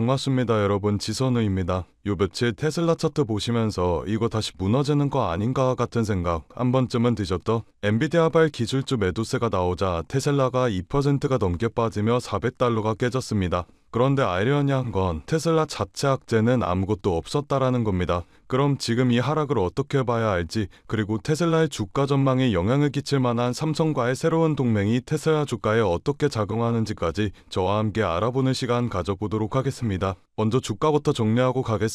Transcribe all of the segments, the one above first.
반갑습니다 여러분 지선우입니다. 요 며칠 테슬라 차트 보시면서 이거 다시 무너지는 거 아닌가 같은 생각 한 번쯤은 드셨던 엔비디아발 기술주 매도세가 나오자 테슬라가 2%가 넘게 빠지며 400달러가 깨졌습니다. 그런데 아이러니한 건 테슬라 자체 악재는 아무것도 없었다라는 겁니다. 그럼 지금 이 하락을 어떻게 봐야 알지 그리고 테슬라의 주가 전망에 영향을 끼칠 만한 삼성과의 새로운 동맹이 테슬라 주가에 어떻게 작용하는지까지 저와 함께 알아보는 시간 가져보도록 하겠습니다. 먼저 주가부터 정리하고 가겠습니다.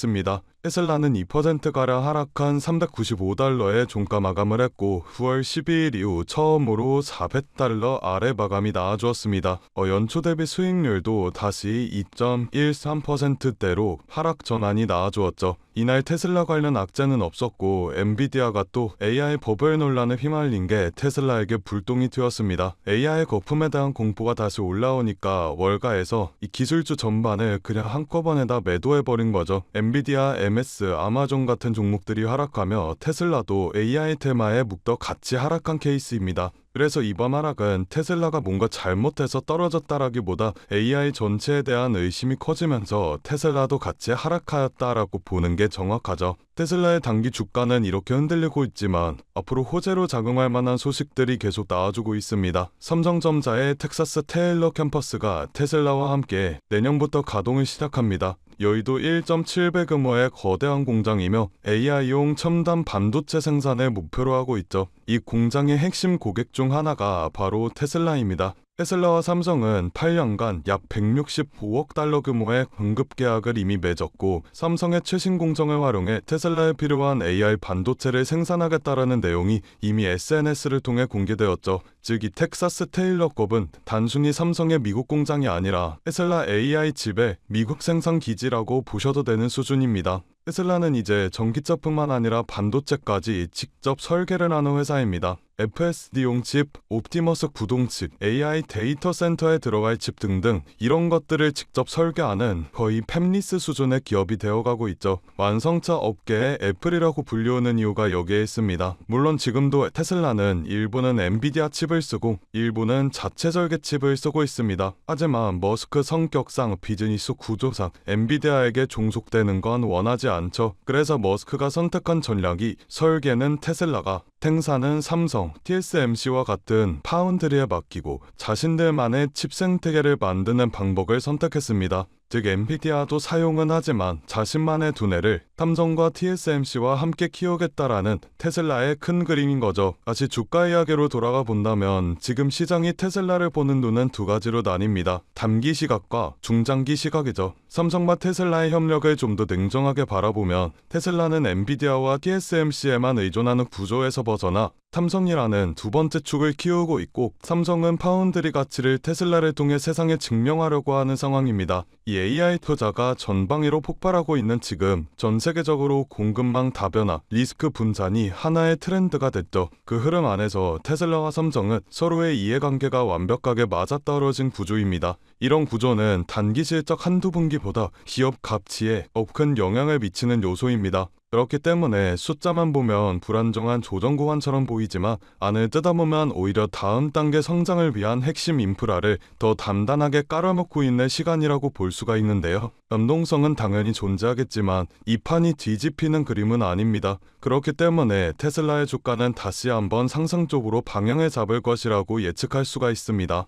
테슬라는 2%가량 하락한 395달러에 종가 마감을 했고 9월 12일 이후 처음으로 400달러 아래 마감이 나와주었습니다. 어, 연초 대비 수익률도 다시 2.13%대로 하락 전환이 나와주었죠. 이날 테슬라 관련 악재는 없었고 엔비디아가 또 AI 버블 논란에 휘말린 게 테슬라에게 불똥이 튀었습니다. AI 거품에 대한 공포가 다시 올라오니까 월가에서 이 기술주 전반을 그냥 한꺼번에 다 매도해버린 거죠. 엔비디아, MS, 아마존 같은 종목들이 하락하며 테슬라도 AI 테마에 묵더 같이 하락한 케이스입니다. 그래서 이번 하락은 테슬라가 뭔가 잘못해서 떨어졌다라기보다 AI 전체에 대한 의심이 커지면서 테슬라도 같이 하락하였다라고 보는 게 정확하죠. 테슬라의 단기 주가는 이렇게 흔들리고 있지만 앞으로 호재로 작용할 만한 소식들이 계속 나와주고 있습니다. 삼성전자의 텍사스 테일러 캠퍼스가 테슬라와 함께 내년부터 가동을 시작합니다. 여의도 1.7배 규모의 거대한 공장이며 AI용 첨단 반도체 생산을 목표로 하고 있죠. 이 공장의 핵심 고객 중 하나가 바로 테슬라입니다. 테슬라와 삼성은 8년간 약 165억 달러 규모의 공급 계약을 이미 맺었고 삼성의 최신 공정을 활용해 테슬라에 필요한 AI 반도체를 생산하겠다라는 내용이 이미 SNS를 통해 공개되었죠. 즉 이 텍사스 테일러급은 단순히 삼성의 미국 공장이 아니라 테슬라 AI 칩의 미국 생산 기지라고 보셔도 되는 수준입니다. 테슬라는 이제 전기차뿐만 아니라 반도체까지 직접 설계를 하는 회사입니다. FSD용 칩, 옵티머스 구동칩, AI 데이터 센터에 들어갈 칩 등등 이런 것들을 직접 설계하는 거의 팹리스 수준의 기업이 되어가고 있죠. 완성차 업계의 애플이라고 불리우는 이유가 여기에 있습니다. 물론 지금도 테슬라는 일부는 엔비디아 칩을 쓰고 일부는 자체 설계 칩을 쓰고 있습니다. 하지만 머스크 성격상 비즈니스 구조상 엔비디아에게 종속되는 건 원하지 않죠. 그래서 머스크가 선택한 전략이 설계는 테슬라가 생산은 삼성, TSMC와 같은 파운드리에 맡기고 자신들만의 칩 생태계를 만드는 방법을 선택했습니다. 즉 엔비디아도 사용은 하지만 자신만의 두뇌를 삼성과 TSMC와 함께 키우겠다라는 테슬라의 큰 그림인 거죠. 다시 주가 이야기로 돌아가 본다면 지금 시장이 테슬라를 보는 눈은 두 가지로 나뉩니다. 단기 시각과 중장기 시각이죠. 삼성과 테슬라의 협력을 좀 더 냉정하게 바라보면 테슬라는 엔비디아와 TSMC에만 의존하는 구조에서 벗어나 삼성이라는 두 번째 축을 키우고 있고 삼성은 파운드리 가치를 테슬라를 통해 세상에 증명하려고 하는 상황입니다. 이 AI 투자가 전방위로 폭발하고 있는 지금 전 세계적으로 공급망 다변화, 리스크 분산이 하나의 트렌드가 됐죠. 그 흐름 안에서 테슬라와 삼성은 서로의 이해관계가 완벽하게 맞아떨어진 구조입니다. 이런 구조는 단기 실적 한두 분기보다 기업 가치에 더 큰 영향을 미치는 요소입니다. 그렇기 때문에 숫자만 보면 불안정한 조정 구간처럼 보이지만 안을 뜯어보면 오히려 다음 단계 성장을 위한 핵심 인프라를 더 단단하게 깔아놓고 있는 시간이라고 볼 수가 있는데요. 연동성은 당연히 존재하겠지만 이 판이 뒤집히는 그림은 아닙니다. 그렇기 때문에 테슬라의 주가는 다시 한번 상승 쪽으로 방향을 잡을 것이라고 예측할 수가 있습니다.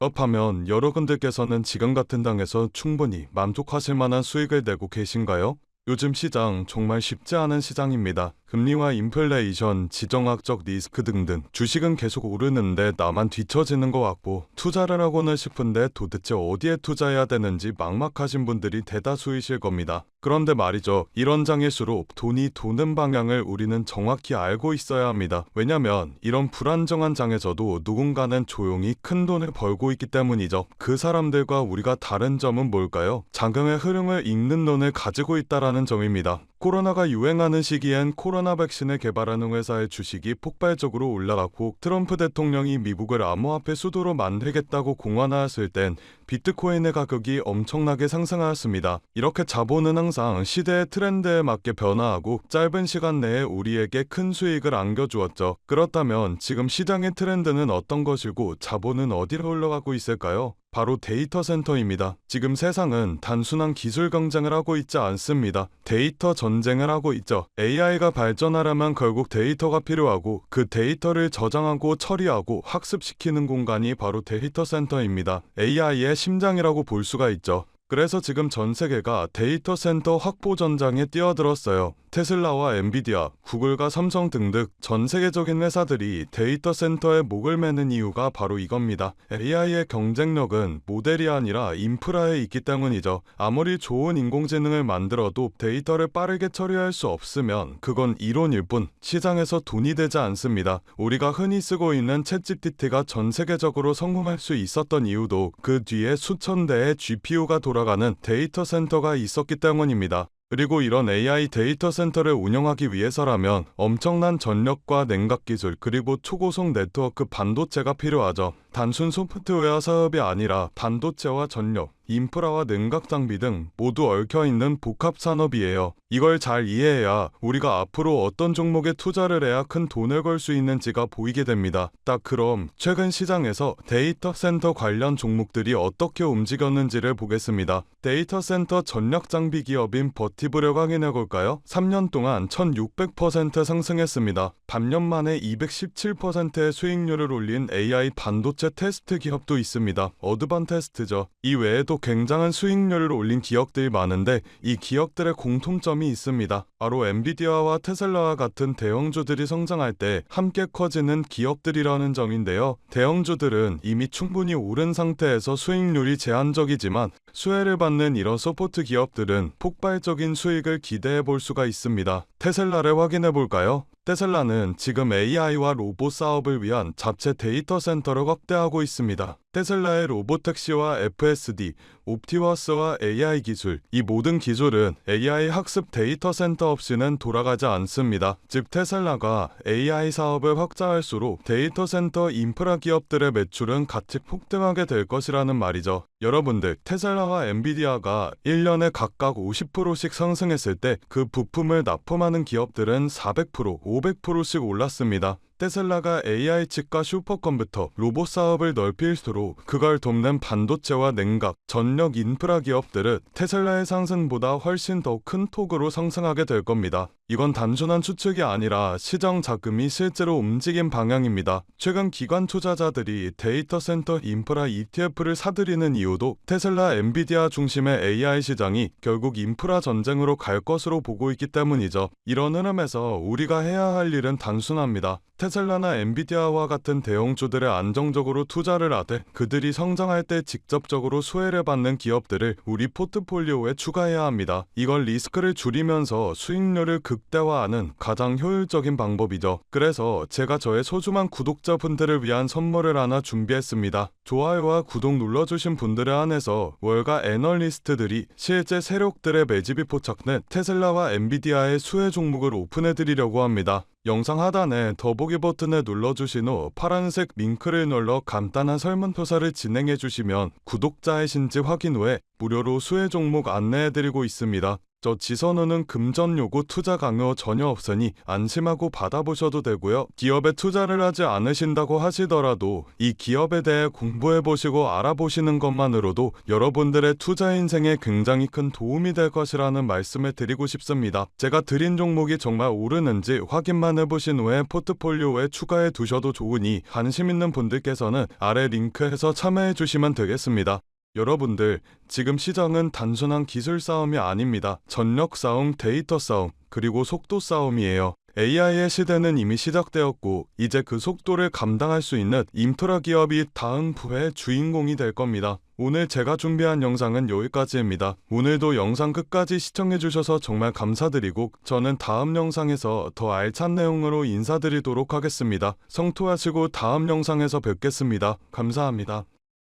그렇다면 여러분들께서는 지금 같은 당에서 충분히 만족하실 만한 수익을 내고 계신가요? 요즘 시장 정말 쉽지 않은 시장입니다. 금리와 인플레이션, 지정학적 리스크 등등 주식은 계속 오르는데 나만 뒤처지는 것 같고 투자를 하고는 싶은데 도대체 어디에 투자해야 되는지 막막하신 분들이 대다수이실 겁니다. 그런데 말이죠. 이런 장일수록 돈이 도는 방향을 우리는 정확히 알고 있어야 합니다. 왜냐면 이런 불안정한 장에서도 누군가는 조용히 큰 돈을 벌고 있기 때문이죠. 그 사람들과 우리가 다른 점은 뭘까요? 자금의 흐름을 읽는 눈을 가지고 있다라는 점입니다. 코로나가 유행하는 시기엔 코로나 백신을 개발하는 회사의 주식이 폭발적으로 올라갔고 트럼프 대통령이 미국을 암호화폐 수도로 만들겠다고 공언하였을 땐 비트코인의 가격이 엄청나게 상승하였습니다. 이렇게 자본은 항상 시대의 트렌드에 맞게 변화하고 짧은 시간 내에 우리에게 큰 수익을 안겨주었죠. 그렇다면 지금 시장의 트렌드는 어떤 것이고 자본은 어디로 흘러가고 있을까요? 바로 데이터 센터입니다. 지금 세상은 단순한 기술 경쟁을 하고 있지 않습니다. 데이터 전쟁을 하고 있죠. AI가 발전하려면 결국 데이터가 필요하고 그 데이터를 저장하고 처리하고 학습시키는 공간이 바로 데이터 센터입니다. AI의 심장이라고 볼 수가 있죠. 그래서 지금 전 세계가 데이터 센터 확보 전장에 뛰어들었어요. 테슬라와 엔비디아, 구글과 삼성 등등 전 세계적인 회사들이 데이터 센터에 목을 매는 이유가 바로 이겁니다. AI의 경쟁력은 모델이 아니라 인프라에 있기 때문이죠. 아무리 좋은 인공지능을 만들어도 데이터를 빠르게 처리할 수 없으면 그건 이론일 뿐 시장에서 돈이 되지 않습니다. 우리가 흔히 쓰고 있는 챗GPT가 전 세계적으로 성공할 수 있었던 이유도 그 뒤에 수천 대의 GPU가 돌아 가는 데이터 센터가 있었기 때문입니다. 그리고 이런 AI 데이터 센터를 운영하기 위해서라면 엄청난 전력과 냉각 기술 그리고 초고속 네트워크 반도체가 필요하죠. 단순 소프트웨어 사업이 아니라 반도체와 전력, 인프라와 냉각 장비 등 모두 얽혀 있는 복합 산업이에요. 이걸 잘 이해해야 우리가 앞으로 어떤 종목에 투자를 해야 큰 돈을 벌수 있는지가 보이게 됩니다. 딱 그럼 최근 시장에서 데이터 센터 관련 종목들이 어떻게 움직였는지를 보겠습니다. 데이터 센터 전략 장비 기업인 버티브를 확인해 볼까요? 3년 동안 1600% 상승했습니다. 반년 만에 217%의 수익률을 올린 AI 반도체 테스트 기업도 있습니다. 어드반 테스트죠. 이 외에도 굉장한 수익률을 올린 기업들이 많은데 이 기업들의 공통점이 있습니다. 바로 엔비디아와 테슬라와 같은 대형주들이 성장할 때 함께 커지는 기업들이라는 점인데요. 대형주들은 이미 충분히 오른 상태에서 수익률이 제한적이지만 수혜를 받는 이런 서포트 기업들은 폭발적인 수익을 기대해 볼 수가 있습니다. 테슬라를 확인해 볼까요? 테슬라는 지금 AI와 로봇 사업을 위한 자체 데이터 센터를 확대하고 있습니다. 테슬라의 로보택시와 FSD, 옵티머스와 AI 기술, 이 모든 기술은 AI 학습 데이터 센터 없이는 돌아가지 않습니다. 즉 테슬라가 AI 사업을 확장할수록 데이터 센터 인프라 기업들의 매출은 같이 폭등하게 될 것이라는 말이죠. 여러분들, 테슬라와 엔비디아가 1년에 각각 50%씩 상승했을 때 그 부품을 납품하는 기업들은 400%, 500%씩 올랐습니다. 테슬라가 AI 칩과 슈퍼컴퓨터, 로봇 사업을 넓힐수록 그걸 돕는 반도체와 냉각, 전력 인프라 기업들은 테슬라의 상승보다 훨씬 더큰 폭으로 상승하게 될 겁니다. 이건 단순한 추측이 아니라 시장 자금이 실제로 움직인 방향입니다. 최근 기관 투자자들이 데이터 센터 인프라 ETF를 사들이는 이유도 테슬라, 엔비디아 중심의 AI 시장이 결국 인프라 전쟁으로 갈 것으로 보고 있기 때문이죠. 이런 흐름에서 우리가 해야 할 일은 단순합니다. 테슬라나 엔비디아와 같은 대형주들에 안정적으로 투자를 하되 그들이 성장할 때 직접적으로 수혜를 받는 기업들을 우리 포트폴리오에 추가해야 합니다. 이걸 리스크를 줄이면서 수익률을 극 대화하는 가장 효율적인 방법이죠. 그래서 제가 저의 소중한 구독자분들을 위한 선물을 하나 준비했습니다. 좋아요와 구독 눌러주신 분들에 한해서 월가 애널리스트들이 실제 세력들의 매집이 포착된 테슬라와 엔비디아의 수혜 종목을 오픈해드리려고 합니다. 영상 하단에 더보기 버튼을 눌러주신 후 파란색 링크를 눌러 간단한 설문조사를 진행해주시면 구독자이신지 확인 후에 무료로 수혜 종목 안내해드리고 있습니다. 저 지선우는 금전 요구 투자 강요 전혀 없으니 안심하고 받아보셔도 되고요. 기업에 투자를 하지 않으신다고 하시더라도 이 기업에 대해 공부해보시고 알아보시는 것만으로도 여러분들의 투자 인생에 굉장히 큰 도움이 될 것이라는 말씀을 드리고 싶습니다. 제가 드린 종목이 정말 오르는지 확인만 해보신 후에 포트폴리오에 추가해 두셔도 좋으니 관심 있는 분들께서는 아래 링크에서 참여해 주시면 되겠습니다. 여러분들, 지금 시장은 단순한 기술 싸움이 아닙니다. 전력 싸움, 데이터 싸움, 그리고 속도 싸움이에요. AI의 시대는 이미 시작되었고, 이제 그 속도를 감당할 수 있는 인프라 기업이 다음 부의 주인공이 될 겁니다. 오늘 제가 준비한 영상은 여기까지입니다. 오늘도 영상 끝까지 시청해주셔서 정말 감사드리고, 저는 다음 영상에서 더 알찬 내용으로 인사드리도록 하겠습니다. 성토하시고 다음 영상에서 뵙겠습니다. 감사합니다.